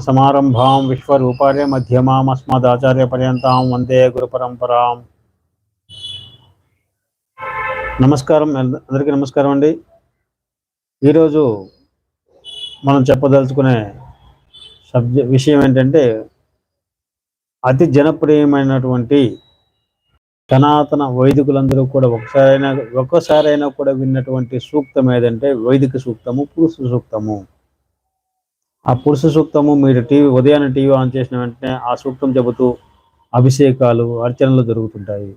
సమారంభాం విశ్వరూపార్య మధ్యమాం అస్మదాచార్య పర్యంతం వందే గురు పరంపరాం నమస్కారం అందరికీ నమస్కారం అండి. ఈరోజు మనం చెప్పదలుచుకునే సబ్జ విషయం ఏంటంటే అతి జనప్రియమైనటువంటి సనాతన వైదికులందరూ కూడా ఒకసారైనా ఒక్కసారైనా కూడా విన్నటువంటి సూక్తం ఏదంటే వైదిక సూక్తము పురుష సూక్తము. ఆ పురుష సూక్తము మీరు టీవీ ఉదయాన్నే టీవీ ఆన్ చేసిన వెంటనే ఆ సూక్తం చెబుతూ అభిషేకాలు అర్చనలు జరుగుతుంటాయి.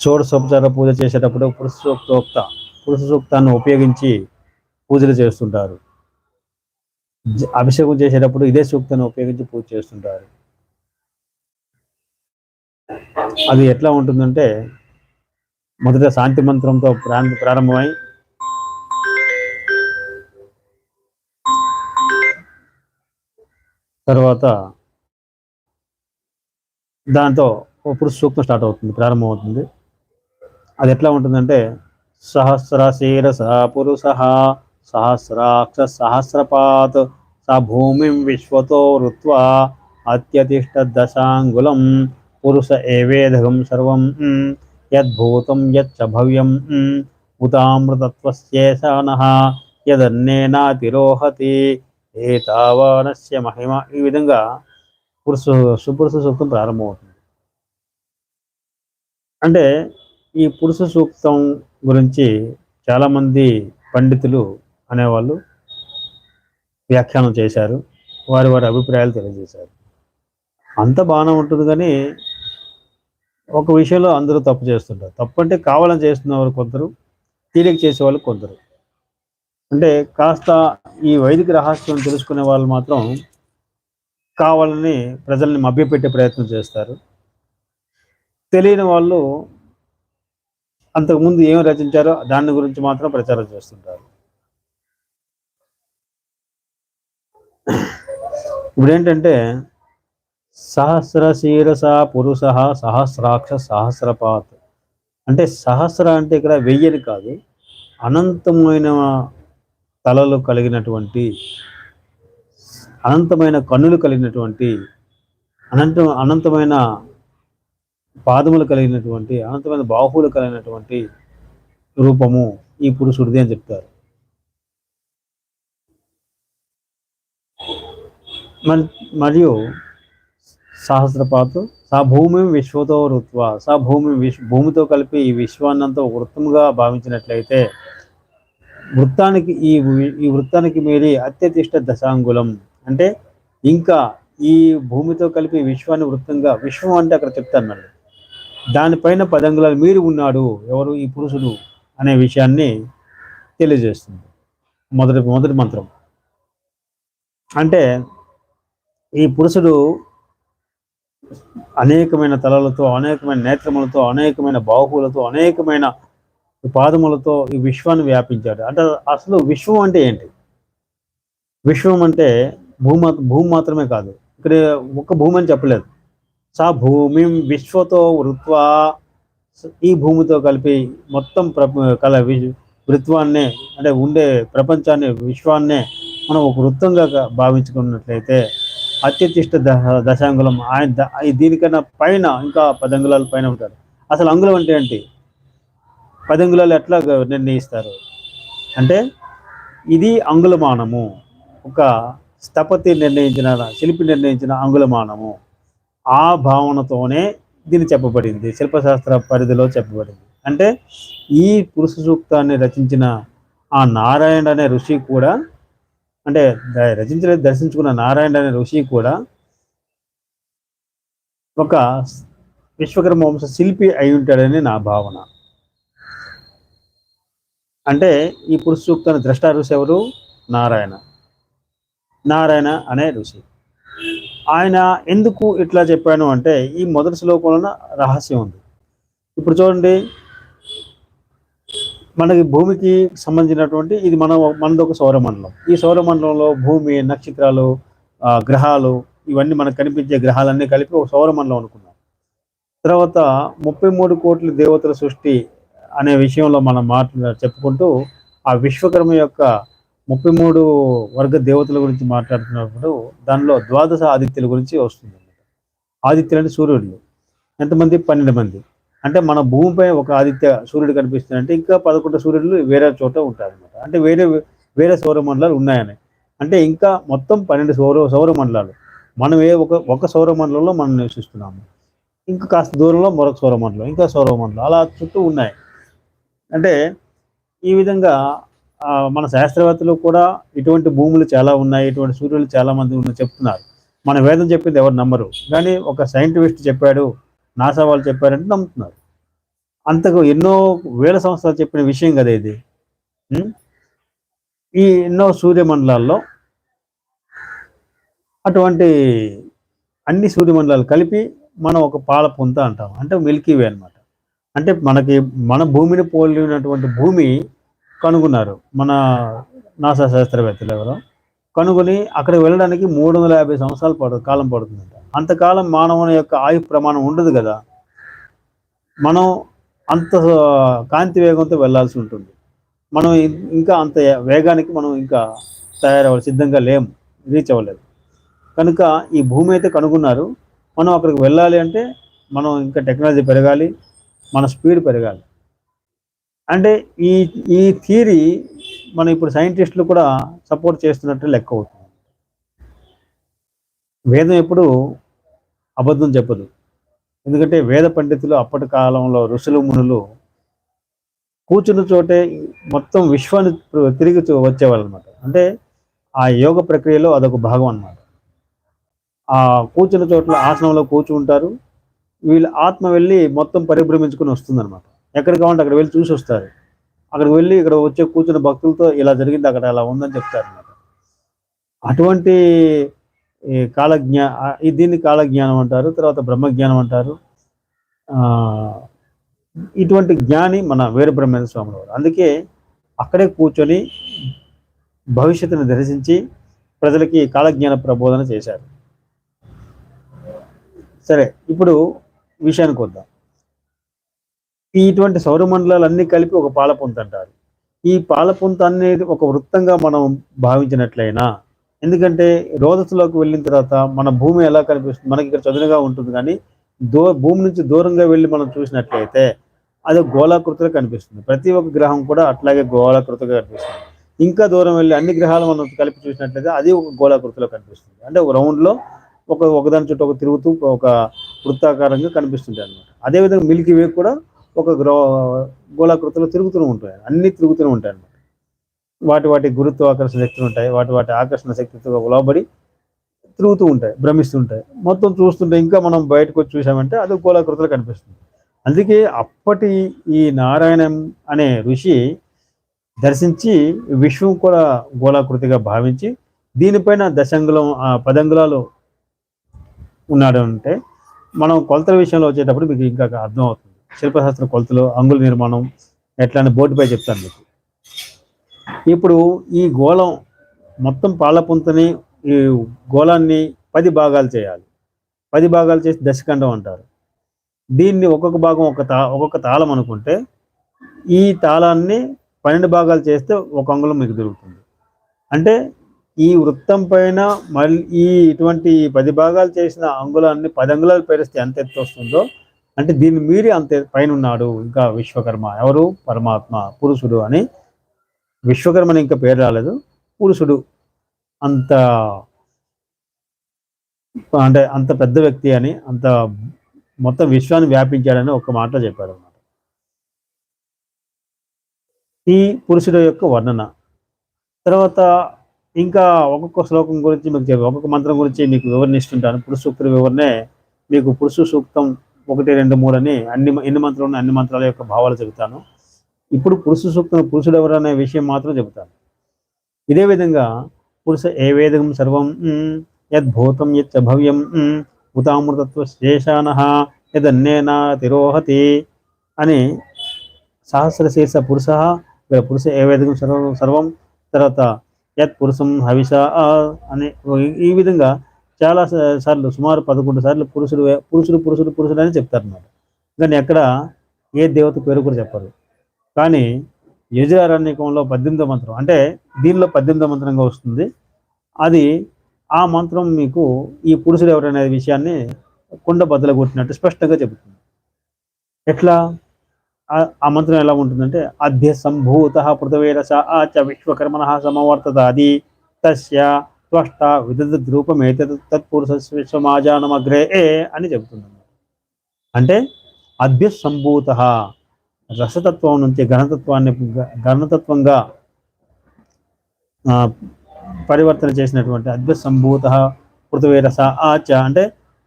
షోడశోపచార పూజ చేసేటప్పుడు పురుష సూక్తోక్త పురుష సూక్తాన్ని ఉపయోగించి పూజలు చేస్తుంటారు. అభిషేకం చేసేటప్పుడు ఇదే సూక్తాన్ని ఉపయోగించి పూజ చేస్తుంటారు. అది ఎట్లా ఉంటుందంటే మొదట శాంతి మంత్రంతో ప్రారంభమై తర్వాత దాంతో పురుష సూక్తం స్టార్ట్ అవుతుంది ప్రారంభమవుతుంది. అది ఎట్లా ఉంటుందంటే సహస్ర శీరస పురుష సహస్రాక్ష సహస్రపాత్ స భూమిం విశ్వతో ఋత్వా అత్యతిష్ట దశాంగులం పురుష ఏవేదగం సర్వం యద్భూతం యచ్చ భవ్యం మ్, ఉతామృతత్వస్యేషానః యదన్నేనాతిరోహతి ఏతావానస్య మహిమ. ఈ విధంగా పురుష సుపురుష సూక్తం ప్రారంభమవుతుంది. అంటే ఈ పురుష సూక్తం గురించి చాలామంది పండితులు అనేవాళ్ళు వ్యాఖ్యానం చేశారు. వారి వారి అభిప్రాయాలు తెలియజేశారు. అంత బాగానే ఉంటుంది కానీ ఒక విషయంలో అందరూ తప్పు చేస్తుంటారు. తప్పు అంటే కావాలని చేస్తున్నవారు కొందరు తీరిక చేసేవాళ్ళు కొందరు. అంటే కాస్త ఈ వైదిక రహస్యం తెలుసుకునే వాళ్ళు మాత్రం కావాలని ప్రజల్ని మభ్యపెట్టే ప్రయత్నం చేస్తారు. తెలియని వాళ్ళు అంతకుముందు ఏం రచించారో దాని గురించి మాత్రం ప్రచారం చేస్తుంటారు. ఇప్పుడు ఏంటంటే సహస్ర శీరస పురుష సహస్రాక్ష సహస్రపాత్. అంటే సహస్ర అంటే ఇక్కడ వెయ్యని కాదు అనంతమైన తలలు కలిగినటువంటి అనంతమైన కన్నులు కలిగినటువంటి అనంత అనంతమైన పాదములు కలిగినటువంటి అనంతమైన బాహువులు కలిగినటువంటి రూపము ఈ పురుషుడిది అని చెప్తారు. మరియు సహస్రపాతు సా భూమి విశ్వతో వృత్వ సా భూమి విశ్ భూమితో కలిపి ఈ విశ్వాన్నంతా ఒక వృత్తముగా భావించినట్లయితే వృత్తానికి ఈ ఈ వృత్తానికి మీరి అత్యధిష్ట దశాంగులం. అంటే ఇంకా ఈ భూమితో కలిపి విశ్వాన్ని వృత్తంగా విశ్వం అంటే అక్కడ చెప్తాను దానిపైన పదంగులాలు మీరు ఉన్నాడు ఎవరు ఈ పురుషుడు అనే విషయాన్ని తెలియజేస్తుంది. మొదటి మొదటి మంత్రం. అంటే ఈ పురుషుడు అనేకమైన తలలతో అనేకమైన నేత్రములతో అనేకమైన బాహువులతో అనేకమైన పాదములతో ఈ విశ్వాన్ని వ్యాపించాడు. అంటే అసలు విశ్వం అంటే ఏంటి? విశ్వం అంటే భూమ భూమి మాత్రమే కాదు. ఇక్కడ ఒక్క భూమి అని చెప్పలేదు. సా భూమి విశ్వతో వృత్వా ఈ భూమితో కలిపి మొత్తం ప్ర కల వి- వృత్వాన్నే అంటే ఉండే ప్రపంచాన్ని విశ్వాన్నే మనం ఒక వృత్తంగా భావించుకున్నట్లయితే అత్యతిష్ట దశ దశాంగులం ఆయన దీనికన్నా పైన ఇంకా పదంగుళాల పైన ఉంటారు. అసలు అంగుళం అంటే ఏంటి? పదంగుళాలు ఎట్లా నిర్ణయిస్తారు? అంటే ఇది అంగుళమానము. ఒక స్థపతి నిర్ణయించిన శిల్పి నిర్ణయించిన అంగుళమానము. ఆ భావనతోనే దీన్ని చెప్పబడింది. శిల్పశాస్త్ర పరిధిలో చెప్పబడింది. అంటే ఈ పురుష సూక్తాన్ని రచించిన ఆ నారాయణ అనే ఋషి కూడా అంటే రచించిన దర్శించుకున్న నారాయణ అనే ఋషి కూడా ఒక విశ్వకర్మ వంశ శిల్పి అయి ఉంటాడని నా భావన. అంటే ఈ పురుష సూక్తాన్ని ద్రష్టా ఋషి ఎవరు? నారాయణ. నారాయణ అనే ఋషి. ఆయన ఎందుకు ఇట్లా చెప్పాను అంటే ఈ మొదటి శ్లోకంలో రహస్యం ఉంది. ఇప్పుడు చూడండి. మనకి భూమికి సంబంధించినటువంటి ఇది మన మనది ఒక సౌరమండలం. ఈ సౌరమండలంలో భూమి నక్షత్రాలు ఆ, గ్రహాలు ఇవన్నీ మనకు కనిపించే గ్రహాలన్నీ కలిపి ఒక సౌరమండలం అనుకున్నాం. తర్వాత ముప్పై మూడు కోట్ల దేవతల సృష్టి అనే విషయంలో మనం మాట్లా చెప్పుకుంటూ ఆ విశ్వకర్మ యొక్క ముప్పై మూడు వర్గ దేవతల గురించి మాట్లాడుతున్నప్పుడు దానిలో ద్వాదశ ఆదిత్యుల గురించి వస్తుంది ఆదిత్యులు అంటే సూర్యుడు. ఎంతమంది? పన్నెండు మంది. అంటే మన భూమిపై ఒక ఆదిత్య సూర్యుడు కనిపిస్తుందంటే ఇంకా పదకొండు సూర్యుడు వేరే చోట ఉంటారు అనమాట అంటే వేరే వేరే సౌరమండలాలు ఉన్నాయని. అంటే ఇంకా మొత్తం పన్నెండు సౌర సౌరమండలాలు. మనం ఏ ఒక ఒక సౌరమండలంలో మనం నివసిస్తున్నాము. ఇంకా కాస్త దూరంలో మరొక సౌరమండలం ఇంకా సౌరమండలం. అలా చుట్టూ ఉన్నాయి. అంటే ఈ విధంగా మన శాస్త్రవేత్తలు కూడా ఇటువంటి భూములు చాలా ఉన్నాయి ఇటువంటి సూర్యులు చాలా మంది ఉన్న చెప్తున్నారు. మన వేదం చెప్పింది ఎవరు నమ్మరు. కానీ ఒక సైంటిస్ట్ చెప్పాడు నాసా వాళ్ళు చెప్పారంటే నమ్ముతున్నారు. అంతకు ఎన్నో వేల సంవత్సరాలు చెప్పిన విషయం కదా ఇది. ఈ ఎన్నో సూర్యమండలాల్లో అటువంటి అన్ని సూర్యమండలాలు కలిపి మనం ఒక పాల పొంత అంటాం. అంటే మిల్కీ వే అనమాట అంటే మనకి మన భూమిని పోలినటువంటి భూమి కనుగొన్నారు మన నాసా శాస్త్రవేత్తలు ఎవరో. కనుగొని అక్కడ వెళ్ళడానికి మూడు వందల యాభై సంవత్సరాలు పడు కాలం పడుతుందంట. అంతకాలం మానవుని యొక్క ఆయు ప్రమాణం ఉండదు కదా. మనం అంత కాంతి వేగంతో వెళ్ళాల్సి ఉంటుంది. మనం ఇంకా అంత వేగానికి మనం ఇంకా తయారవ్వాలి సిద్ధంగా లేము రీచ్ అవ్వలేదు. కనుక ఈ భూమి అయితే కనుగొన్నారు. మనం అక్కడికి వెళ్ళాలి అంటే మనం ఇంకా టెక్నాలజీ పెరగాలి. మన స్పీడ్ పెరగాలి. అంటే ఈ ఈ థియరీ మన ఇప్పుడు సైంటిస్టులు కూడా సపోర్ట్ చేస్తున్నట్టు లెక్క అవుతుంది. వేదం ఎప్పుడు అబద్ధం చెప్పదు. ఎందుకంటే వేద పండితులు అప్పటి కాలంలో ఋషులు మునులు కూర్చున్న చోటే మొత్తం విశ్వాన్ని తిరిగి వచ్చేవాళ్ళు అనమాట అంటే ఆ యోగ ప్రక్రియలో అదొక భాగం అన్నమాట. ఆ కూర్చున్న చోట్ల ఆసనంలో కూర్చుంటారు. వీళ్ళ ఆత్మ వెళ్ళి మొత్తం పరిభ్రమించుకుని వస్తుందన్నమాట. ఎక్కడ కావాలంటే అక్కడ వెళ్ళి చూసి వస్తారు. అక్కడికి వెళ్ళి ఇక్కడ వచ్చే కూర్చున్న భక్తులతో ఇలా జరిగింది అక్కడ అలా ఉందని చెప్తారు అనమాట అటువంటి ఈ కాలజ్ఞా ఈ దీన్ని కాలజ్ఞానం అంటారు తర్వాత బ్రహ్మజ్ఞానం అంటారు. ఇటువంటి జ్ఞాని మన వేరు బ్రహ్మేంద్ర స్వామి వారు. అందుకే అక్కడే కూర్చొని భవిష్యత్తును దర్శించి ప్రజలకి కాలజ్ఞాన ప్రబోధన చేశారు. సరే ఇప్పుడు విషయానికి వద్దాం. ఈ ఇటువంటి సౌరమండలాలు అన్ని కలిపి ఒక పాలపుంత అంటారు. ఈ పాలపుంత అనేది ఒక వృత్తంగా మనం భావించినట్లయినా ఎందుకంటే రోదసులోకి వెళ్ళిన తర్వాత మన భూమి ఎలా కనిపిస్తుంది? మనకి ఇక్కడ చదునుగా ఉంటుంది కానీ దో భూమి నుంచి దూరంగా వెళ్ళి మనం చూసినట్లయితే అది గోళాకృతిలో కనిపిస్తుంది. ప్రతి ఒక్క గ్రహం కూడా అట్లాగే గోళాకృతిగా కనిపిస్తుంది. ఇంకా దూరం వెళ్ళి అన్ని గ్రహాలు మనం కలిపి చూసినట్లయితే అది ఒక గోళాకృతిలో కనిపిస్తుంది. అంటే ఒక రౌండ్లో ఒక ఒకదాని చుట్టూ ఒక తిరుగుతూ ఒక వృత్తాకారంగా కనిపిస్తుంటాయి అనమాట అదేవిధంగా మిల్కీ వే కూడా ఒక గ్రో గోళాకృతిలో తిరుగుతూ ఉంటాయి. అన్ని తిరుగుతూనే ఉంటాయి అన్నమాట. వాటి వాటి గురుత్వాకర్షణ శక్తులు ఉంటాయి. వాటి వాటి ఆకర్షణ శక్తితో లోబడి తిరుగుతూ ఉంటాయి భ్రమిస్తుంటాయి మొత్తం చూస్తుంటే ఇంకా మనం బయటకు వచ్చి చూసామంటే అది గోళాకృతిలో కనిపిస్తుంది. అందుకే అప్పటి ఈ నారాయణం అనే ఋషి దర్శించి విశ్వం కూడా గోళాకృతిగా భావించి దీనిపైన దశంగులం ఆ పదంగులాలు ఉన్నాడు అంటే మనం కొలతల విషయంలో వచ్చేటప్పుడు మీకు ఇంకా అర్థం అవుతుంది శిల్పశాస్త్ర కొలతలు అంగుల నిర్మాణం ఎట్లా అని బోర్డుపై చెప్తాను మీకు. ఇప్పుడు ఈ గోళం మొత్తం పాలపుంతని ఈ గోళాన్ని పది భాగాలు చేయాలి. పది భాగాలు చేసి దశఖండం అంటారు. దీన్ని ఒక్కొక్క భాగం ఒక తా ఒక్కొక్క తాళం అనుకుంటే ఈ తాళాన్ని పన్నెండు భాగాలు చేస్తే ఒక అంగుళం మీకు దొరుకుతుంది. అంటే ఈ వృత్తం పైన మళ్ళీ ఈ ఇటువంటి పది భాగాలు చేసిన అంగుళాన్ని పది అంగుళాలు పేరిస్తే ఎంత ఎత్తు వస్తుందో అంటే దీన్ని మీరి అంత పైన ఉన్నాడు ఇంకా విశ్వకర్మ. ఎవరు? పరమాత్మ పురుషుడు అని. విశ్వకర్మని ఇంకా పేరు రాలేదు. పురుషుడు అంత అంటే అంత పెద్ద వ్యక్తి అని అంత మొత్తం విశ్వాన్ని వ్యాపించాడని ఒక మాట చెప్పాడు అన్నమాట. ఈ పురుషుడు యొక్క వర్ణన. తర్వాత ఇంకా ఒక్కొక్క శ్లోకం గురించి మీకు ఒక్కొక్క మంత్రం గురించి మీకు వివరణ ఇస్తుంటాను పురుష సూక్తుల వివరణే మీకు పురుష సూక్తం ఒకటి రెండు మూడు అని అన్ని ఎన్ని మంత్రాలు ఉన్న అన్ని మంత్రాల యొక్క భావాలు చెబుతాను. ఇప్పుడు పురుష సూక్తం పురుషుడు ఎవరు అనే విషయం మాత్రం చెబుతాను. ఇదే విధంగా పురుష ఏ వేదం సర్వం యద్భూతం యత్ భవ్యం ఉతామృతత్వ శేషాన యదన్నేనా తిరోహతి అని సహస్రశీర్ష పురుష ఇక్కడ పురుష ఏ వేదం సర్వం సర్వం తర్వాత యత్ పురుషం హవిష అనే ఈ- విధంగా చాలా సార్లు సుమారు పదకొండు సార్లు పురుషుడు పురుషుడు పురుషుడు పురుషుడు అని చెప్తారు అన్నమాట కానీ ఎక్కడ ఏ దేవత పేరు కూడా చెప్పరు. కానీ యజురారణ్యకంలో పద్దెనిమిదో మంత్రం అంటే దీనిలో పద్దెనిమిదో మంత్రంగా వస్తుంది. అది ఆ మంత్రం మీకు ఈ పురుషుడు ఎవరనే విషయాన్ని కుండ బద్దలు కొట్టినట్టు స్పష్టంగా చెబుతుంది. ఎట్లా? ఆ- మంత్రం ఎలా ఉంటుందంటే అధ్య సంభూత పృథవేరస ఆచ విశ్వకర్మణ సమవర్తతాది తస్య త్వష్ట విదద్ రూపమేత తత్పురుష విశ్వమాజానమగ్రే అని చెబుతుంది అంటే అభ్య సంభూత రసతత్వం నుంచి ఘనతత్వాన్ని ఘనతత్వంగా ఆ, పరివర్తన చేసినటువంటి అద్భుత సంభూత పృథివీ రస ఆచ అంటే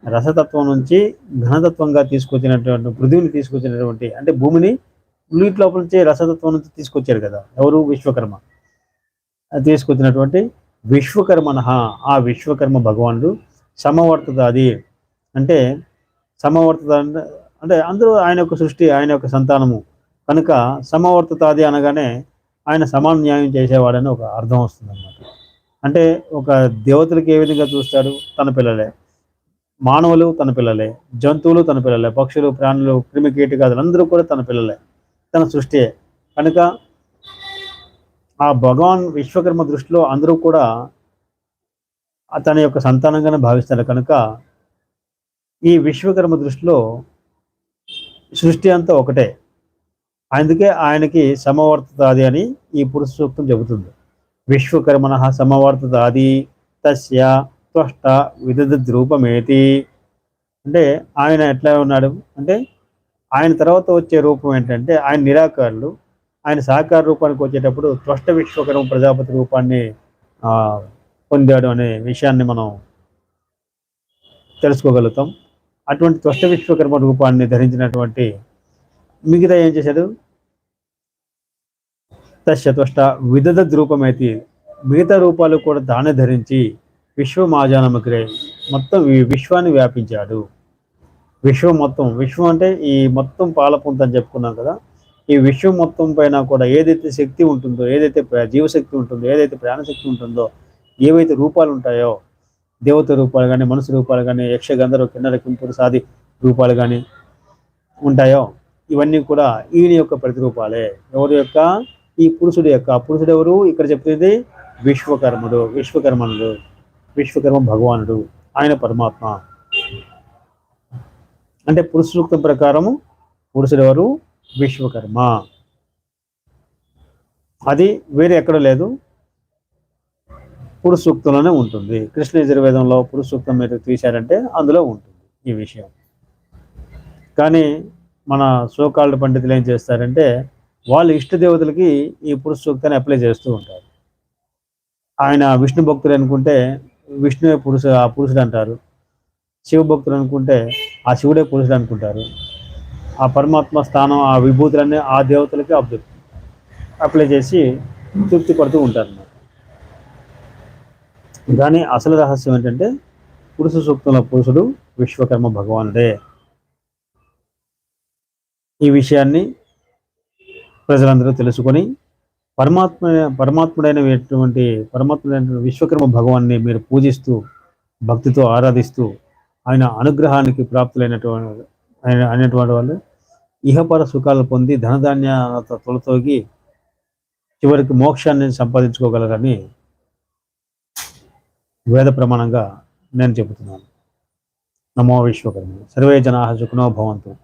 రసతత్వం నుంచి ఘనతత్వంగా తీసుకొచ్చినటువంటి పృథివిని తీసుకొచ్చినటువంటి అంటే భూమిని నీటి లోపల నుంచి రసతత్వం నుంచి తీసుకొచ్చారు కదా. ఎవరు? విశ్వకర్మ. అది తీసుకొచ్చినటువంటి విశ్వకర్మన ఆ విశ్వకర్మ భగవానుడు సమవర్తత అది అంటే సమవర్తత అంటే అందరూ ఆయన యొక్క సృష్టి ఆయన యొక్క సంతానము. కనుక సమవర్తతాది అనగానే ఆయన సమాన న్యాయం చేసేవాడని ఒక అర్థం వస్తుంది అంటే ఒక దేవతలకు ఏ విధంగా చూస్తాడు? తన పిల్లలే. మానవులు తన పిల్లలే జంతువులు తన పిల్లలే పక్షులు ప్రాణులు క్రిమి కీటకాదులు అందరూ కూడా తన పిల్లలే తన సృష్టియే. కనుక ఆ భగవాన్ విశ్వకర్మ దృష్టిలో అందరూ కూడా తన యొక్క సంతానంగానే భావిస్తారు. కనుక ఈ విశ్వకర్మ దృష్టిలో సృష్టి అంతా ఒకటే. అందుకే ఆయనకి సమవర్తతాది అని ఈ పురుష సూక్తం చెబుతుంది. విశ్వకర్మణ సమవర్తతాది తస్య త్వష్ట విదద్రూపమేతి అంటే ఆయన ఎట్లా ఉన్నాడు? అంటే ఆయన తర్వాత వచ్చే రూపం ఏంటంటే ఆయన నిరాకారులు. ఆయన సాకార రూపానికి వచ్చేటప్పుడు త్వష్ట విశ్వకరం ప్రజాపతి రూపాన్ని ఆ, పొందాడు అనే విషయాన్ని మనం తెలుసుకోగలుగుతాం. అటువంటి త్వష్ట విశ్వకర్మ రూపాన్ని ధరించినటువంటి మిగతా ఏం చేశాడు? తస్య త్వష్ట విదద రూపమైతే. మిగతా రూపాలు కూడా దాన్ని ధరించి విశ్వమాజానమగ్రే మొత్తం ఈ విశ్వాన్ని వ్యాపించాడు. విశ్వం మొత్తం విశ్వం అంటే ఈ మొత్తం పాలపుంత అని చెప్పుకున్నాం కదా. ఈ విశ్వం మొత్తం పైన కూడా ఏదైతే శక్తి ఉంటుందో ఏదైతే జీవశక్తి ఉంటుందో ఏదైతే ప్రాణశక్తి ఉంటుందో ఏవైతే రూపాలు ఉంటాయో దేవత రూపాలు కానీ మనసు రూపాలు కానీ యక్షగంధర్వ కిన్నర కింపురు సాది రూపాలు కానీ ఉంటాయో ఇవన్నీ కూడా ఈయన యొక్క ప్రతిరూపాలే. ఎవరి యొక్క? ఈ పురుషుడు యొక్క. పురుషుడు ఎవరు? ఇక్కడ చెప్తుంది విశ్వకర్ముడు విశ్వకర్మనుడు. విశ్వకర్మ భగవానుడు ఆయన పరమాత్మ. అంటే పురుషసూక్తం ప్రకారము పురుషుడెవరు? విశ్వకర్మ. అది వేరే ఎక్కడ లేదు. పురుషసూక్తంలోనే ఉంటుంది. కృష్ణ యజుర్వేదంలో పురుష సూక్తం మీరు తీశారంటే అందులో ఉంటుంది ఈ విషయం. కానీ మన సోకాల్డ్ పండితులు ఏం చేస్తారంటే వాళ్ళ ఇష్ట దేవతలకి ఈ పురుష సూక్తాన్ని అప్లై చేస్తూ ఉంటారు. ఆయన విష్ణు భక్తులు అనుకుంటే విష్ణువే పురుషు ఆ పురుషుడు అంటారు శివ భక్తులు అనుకుంటే ఆ శివుడే పురుషుడు అనుకుంటారు ఆ పరమాత్మ స్థానం ఆ విభూతులన్నీ ఆ దేవతలకి అప్ అప్లై చేసి తృప్తి పడుతూ ఉంటారు కానీ అసలు రహస్యం ఏంటంటే పురుష సూక్తంలో పురుషుడు విశ్వకర్మ భగవానుడే. ఈ విషయాన్ని ప్రజలందరూ తెలుసుకొని పరమాత్మ పరమాత్ముడైనటువంటి పరమాత్ముడైన విశ్వకర్మ భగవాన్ని మీరు పూజిస్తూ భక్తితో ఆరాధిస్తూ ఆయన అనుగ్రహానికి ప్రాప్తులైనటువంటి అయినటువంటి వాళ్ళు ఇహపర సుఖాలు పొంది ధనధాన్యాలతో తొలతోగి చివరికి మోక్షాన్ని సంపాదించుకోగలరని వేద ప్రమాణంగా నేను చెబుతున్నాను. నమో విశ్వకర్మ. సర్వే జనా సుఖనో భవంతు.